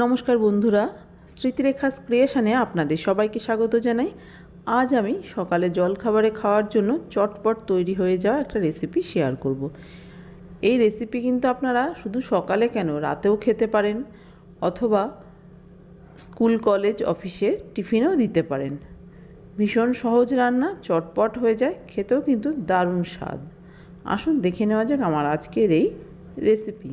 নমস্কার বন্ধুরা স্মৃতিরেখাস ক্রিয়েশনে আপনাদের সবাইকে স্বাগত জানাই। আজ আমি সকালে জলখাবারে খাওয়ার জন্য চটপট তৈরি হয়ে যাওয়া একটা রেসিপি শেয়ার করব। এই রেসিপি কিন্তু আপনারা শুধু সকালে কেন, রাতেও খেতে পারেন অথবা স্কুল, কলেজ, অফিসে টিফিনেও দিতে পারেন। ভীষণ সহজ রান্না, চটপট হয়ে যায়, খেতেও কিন্তু দারুণ স্বাদ। আসুন দেখে নেওয়া যাক আমার আজকের এই রেসিপি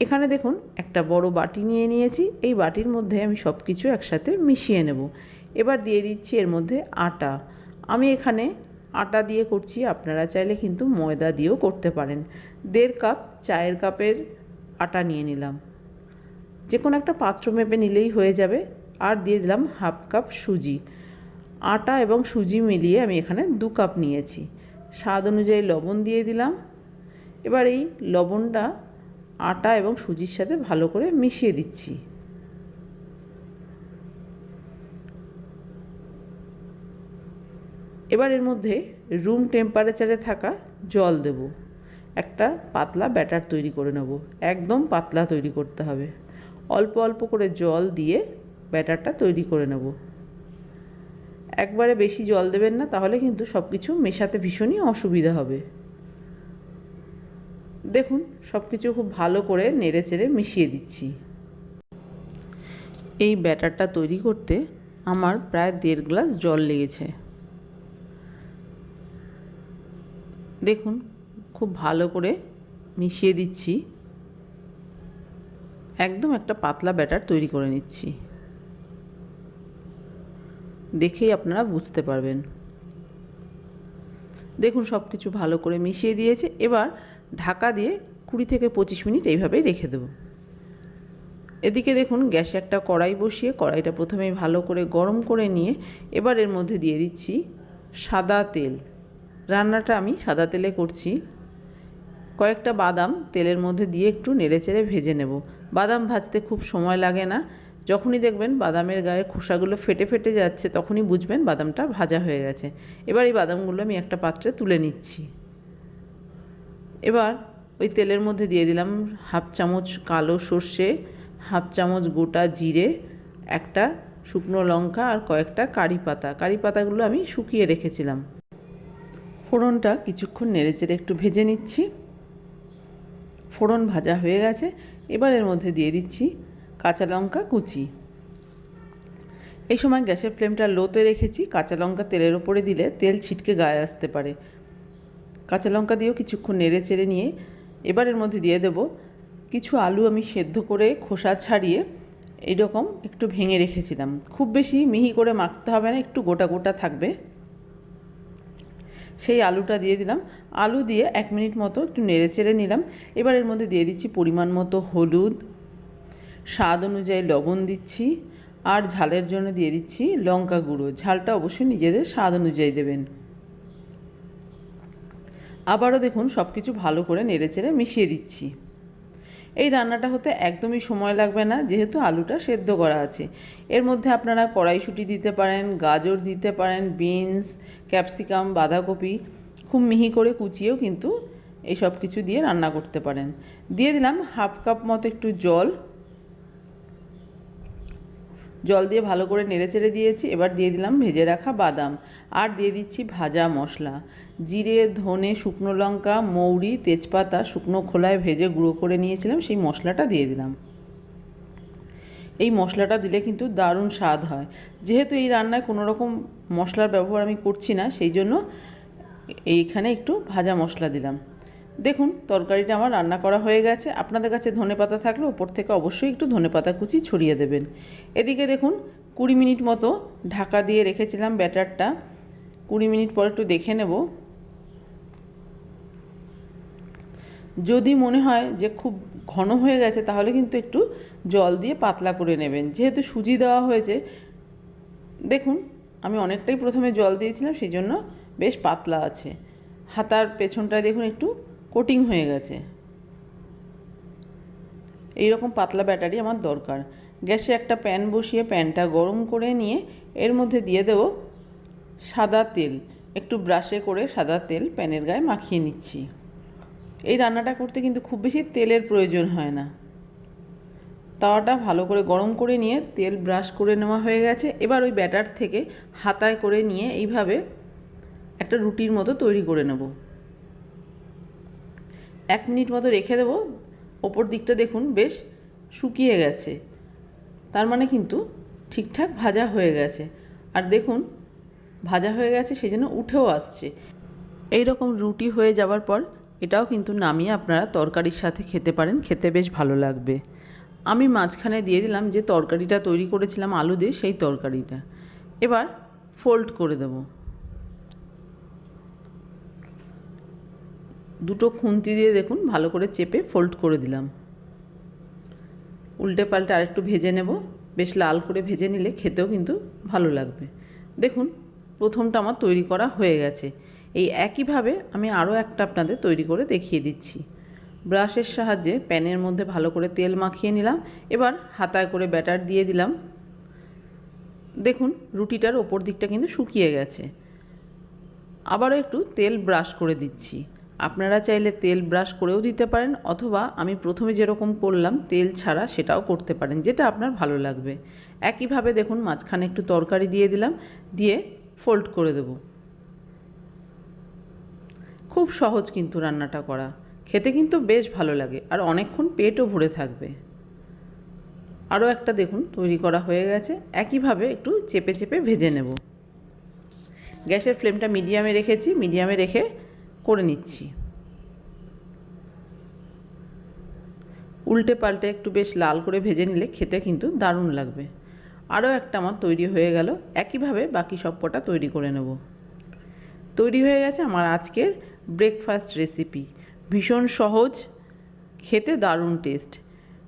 এখানে দেখুন, একটা বড় বাটি নিয়ে নিয়েছি। এই বাটির মধ্যে আমি সব কিছু একসাথে মিশিয়ে নেব। এবার দিয়ে দিচ্ছি এর মধ্যে আটা। আমি এখানে আটা দিয়ে করছি, আপনারা চাইলে কিন্তু ময়দা দিয়েও করতে পারেন। দেড় কাপ চায়ের কাপের আটা নিয়ে নিলাম। যে কোনো একটা পাত্র মেপে নিলেই হয়ে যাবে। আর দিয়ে দিলাম হাফ কাপ সুজি। আটা এবং সুজি মিলিয়ে আমি এখানে দু কাপ নিয়েছি। স্বাদ অনুযায়ী লবণ দিয়ে দিলাম। এবার এই লবণটা আটা এবং সুজির সাথে ভালো করে মিশিয়ে দিচ্ছি। এবার এর মধ্যে রুম টেম্পারেচারে থাকা জল দেব। একটা পাতলা ব্যাটার তৈরি করে নেব। একদম পাতলা তৈরি করতে হবে। অল্প অল্প করে জল দিয়ে ব্যাটারটা তৈরি করে নেব। একবারে বেশি জল দেবেন না, তাহলে কিন্তু সব কিছু মেশাতে ভীষণই অসুবিধা হবে। দেখুন সব কিছু খুব ভালো করে নেড়ে চেড়ে মিশিয়ে দিচ্ছি। এই ব্যাটারটা তৈরি করতে আমার প্রায় দেড় গ্লাস জল লেগেছে। দেখুন, খুব ভালো করে মিশিয়ে দিচ্ছি। একদম একটা পাতলা ব্যাটার তৈরি করে নিচ্ছি। দেখেই আপনারা বুঝতে পারবেন। দেখুন সব কিছু ভালো করে মিশিয়ে দিয়েছে। এবার ঢাকা দিয়ে কুড়ি থেকে পঁচিশ মিনিট এইভাবেই রেখে দেবো। এদিকে দেখুন, গ্যাসে একটা কড়াই বসিয়ে কড়াইটা প্রথমেই ভালো করে গরম করে নিয়ে এবার এর মধ্যে দিয়ে দিচ্ছি সাদা তেল। রান্নাটা আমি সাদা তেলে করছি। কয়েকটা বাদাম তেলের মধ্যে দিয়ে একটু নেড়েচেড়ে ভেজে নেব। বাদাম ভাজতে খুব সময় লাগে না। যখনই দেখবেন বাদামের গায়ে খোসাগুলো ফেটে ফেটে যাচ্ছে, তখনই বুঝবেন বাদামটা ভাজা হয়ে গেছে। এবার এই বাদামগুলো আমি একটা পাত্রে তুলে নিচ্ছি। এবার ওই তেলের মধ্যে দিয়ে দিলাম হাফ চামচ কালো সর্ষে, হাফ চামচ গোটা জিরে, একটা শুকনো লঙ্কা আর কয়েকটা কারি পাতা। কারি পাতাগুলো আমি শুকিয়ে রেখেছিলাম। ফোড়নটা কিছুক্ষণ নেড়েচেড়ে একটু ভেজে নিচ্ছি। ফোড়ন ভাজা হয়ে গেছে। এবার এর মধ্যে দিয়ে দিচ্ছি কাঁচা লঙ্কা কুচি। এই সময় গ্যাসের ফ্লেমটা লোতে রেখেছি। কাঁচা লঙ্কা তেলের ওপরে দিলে তেল ছিটকে গায়ে আসতে পারে। কাঁচা লঙ্কা দিয়েও কিছুক্ষণ নেড়ে চেড়ে নিয়ে এবার এর মধ্যে দিয়ে দেব। কিছু আলু আমি সেদ্ধ করে খোসা ছাড়িয়ে এইরকম একটু ভেঙে রেখেছিলাম। খুব বেশি মিহি করে মাখতে হবে না, একটু গোটা গোটা থাকবে। সেই আলুটা দিয়ে দিলাম। আলু দিয়ে এক মিনিট মতো একটু নেড়ে চেড়ে নিলাম। এবার এর মধ্যে দিয়ে দিচ্ছি পরিমাণ মতো হলুদ। স্বাদ অনুযায়ী লবণ দিচ্ছি। আর ঝালের জন্য দিয়ে দিচ্ছি লঙ্কা গুঁড়ো। ঝালটা অবশ্যই নিজেদের স্বাদ অনুযায়ী দেবেন। আবারও দেখুন সব কিছু ভালো করে নেড়েচেড়ে মিশিয়ে দিচ্ছি। এই রান্নাটা হতে একদমই সময় লাগবে না, যেহেতু আলুটা সেদ্ধ করা আছে। এর মধ্যে আপনারা কড়াইশুঁটি দিতে পারেন, গাজর দিতে পারেন, বিনস, ক্যাপসিকাম, বাঁধাকপি, খুব মিহি করে কুচিয়েও কিন্তু এই সব কিছু দিয়ে রান্না করতে পারেন। দিয়ে দিলাম হাফ কাপ মতো একটু জল জল দিয়ে ভালো করে নেড়েচেড়ে দিয়েছি, এবার দিয়ে দিলাম ভেজে রাখা বাদাম। আর দিয়ে দিচ্ছি ভাজা মশলা। জিরে, ধনে, শুকনো লঙ্কা, মৌরি, তেজপাতা শুকনো খোলায় ভেজে গুঁড়ো করে নিয়েছিলাম, সেই মশলাটা দিয়ে দিলাম। এই মশলাটা দিলে কিন্তু দারুণ স্বাদ হয়। যেহেতু এই রান্নায় কোনো রকম মশলার ব্যবহার আমি করছি না, সেই জন্য এইখানে একটু ভাজা মশলা দিলাম। দেখুন, তরকারিটা আমার রান্না করা হয়ে গেছে। আপনাদের কাছে ধনে পাতা থাকলে ওপর থেকে অবশ্যই একটু ধনে পাতা কুচি ছড়িয়ে দেবেন। এদিকে দেখুন, কুড়ি মিনিট মতো ঢাকা দিয়ে রেখেছিলাম ব্যাটারটা। কুড়ি মিনিট পর একটু দেখে নেব। যদি মনে হয় যে খুব ঘন হয়ে গেছে, তাহলে কিন্তু একটু জল দিয়ে পাতলা করে নেবেন। যেহেতু সুজি দেওয়া হয়েছে, দেখুন, আমি অনেকটাই প্রথমে জল দিয়েছিলাম সেই জন্য বেশ পাতলা আছে। হাতার পেছনটায় দেখুন একটু কোটিং হয়ে গেছে। এই রকম পাতলা ব্যাটারি আমার দরকার। গ্যাসে একটা প্যান বসিয়ে প্যানটা গরম করে নিয়ে এর মধ্যে দিয়ে দেব সাদা তেল। একটু ব্রাশে করে সাদা তেল প্যানের গায়ে মাখিয়ে নিচ্ছি। এই রান্নাটা করতে কিন্তু খুব বেশি তেলের প্রয়োজন হয় না। তাওয়াটা ভালো করে গরম করে নিয়ে তেল ব্রাশ করে নেওয়া হয়ে গেছে। এবার ওই ব্যাটার থেকে হাতায় করে নিয়ে এইভাবে একটা রুটির মতো তৈরি করে নেব। এক মিনিট মতো রেখে দেবো। ওপর দিকটা দেখুন, বেশ শুকিয়ে গেছে। তার মানে কিন্তু ঠিকঠাক ভাজা হয়ে গেছে। আর দেখুন, ভাজা হয়ে গেছে সেই জন্য উঠেও আসছে। এই রকম রুটি হয়ে যাওয়ার পর এটাও কিন্তু নামিয়ে আপনারা তরকারির সাথে খেতে পারেন, খেতে বেশ ভালো লাগবে। আমি মাঝখানে দিয়ে দিলাম যে তরকারিটা তৈরি করেছিলাম আলু দিয়ে, সেই তরকারিটা। এবার ফোল্ড করে দেব। দুটো খুন্তি দিয়ে দেখুন, ভালো করে চেপে ফোল্ড করে দিলাম। উল্টে পাল্টে আরেকটু ভেজে নেব। বেশ লাল করে ভেজে নিলে খেতেও কিন্তু ভালো লাগবে। দেখুন, প্রথমটা আমার তৈরি করা হয়ে গেছে। এই একইভাবে আমি আরও একটা আপনাদের তৈরি করে দেখিয়ে দিচ্ছি। ব্রাশের সাহায্যে প্যানের মধ্যে ভালো করে তেল মাখিয়ে নিলাম। এবার হাতায় করে ব্যাটার দিয়ে দিলাম। দেখুন, রুটিটার ওপর দিকটা কিন্তু শুকিয়ে গেছে। আবারও একটু তেল ব্রাশ করে দিচ্ছি। আপনারা চাইলে তেল ব্রাশ করেও দিতে পারেন অথবা আমি প্রথমে যেরকম করলাম, তেল ছাড়া সেটাও করতে পারেন, যেটা আপনার ভালো লাগবে। একইভাবে দেখুন, মাঝখানে একটু তরকারি দিয়ে দিলাম, দিয়ে ফোল্ড করে দেব। খুব সহজ কিন্তু রান্নাটা করা। খেতে কিন্তু বেশ ভালো লাগে, আর অনেকক্ষণ পেটও ভরে থাকবে। আরও একটা দেখুন, তৈরি করা হয়ে গেছে, একইভাবে একটু চেপে চেপে ভেজে নেব। গ্যাসের ফ্লেমটা মিডিয়ামে রেখেছি, মিডিয়ামে রেখে করে নিচ্ছি। উল্টে পাল্টে একটু বেশ লাল করে ভেজে নিলে খেতে কিন্তু দারুণ লাগবে। আরও একটা আমার তৈরি হয়ে গেল, একইভাবে বাকি সব কটা তৈরি করে নেব। তৈরি হয়ে গেছে আমার আজকের ব্রেকফাস্ট রেসিপি ভীষণ সহজ, খেতে দারুণ টেস্ট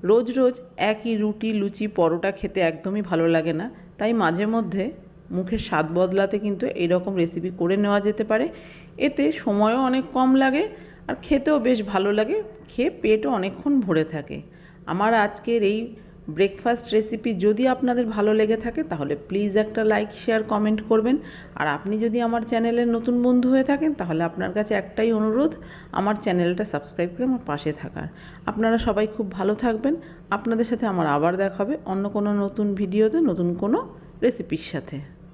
রোজ রোজ একই রুটি, লুচি, পরোটা খেতে একদমই ভালো লাগে না, তাই মাঝে মধ্যে মুখের স্বাদ বদলাতে কিন্তু এইরকম রেসিপি করে নেওয়া যেতে পারে। এতে সময়ও অনেক কম লাগে আর খেতেও বেশ ভালো লাগে। খেয়ে পেটও অনেকক্ষণ ভরে থাকে। আমার আজকের এই ব্রেকফাস্ট রেসিপি যদি আপনাদের ভালো লেগে থাকে, তাহলে প্লিজ একটা লাইক শেয়ার কমেন্ট করবেন। আর আপনি যদি আমার চ্যানেলের নতুন বন্ধু হয়ে থাকেন, তাহলে আপনার কাছে একটাই অনুরোধ, আমার চ্যানেলটা সাবস্ক্রাইব করে আমার পাশে থাকার। আপনারা সবাই খুব ভালো থাকবেন। আপনাদের সাথে আমার আবার দেখা হবে অন্য কোনো নতুন ভিডিওতে নতুন কোনো রেসিপির সাথে।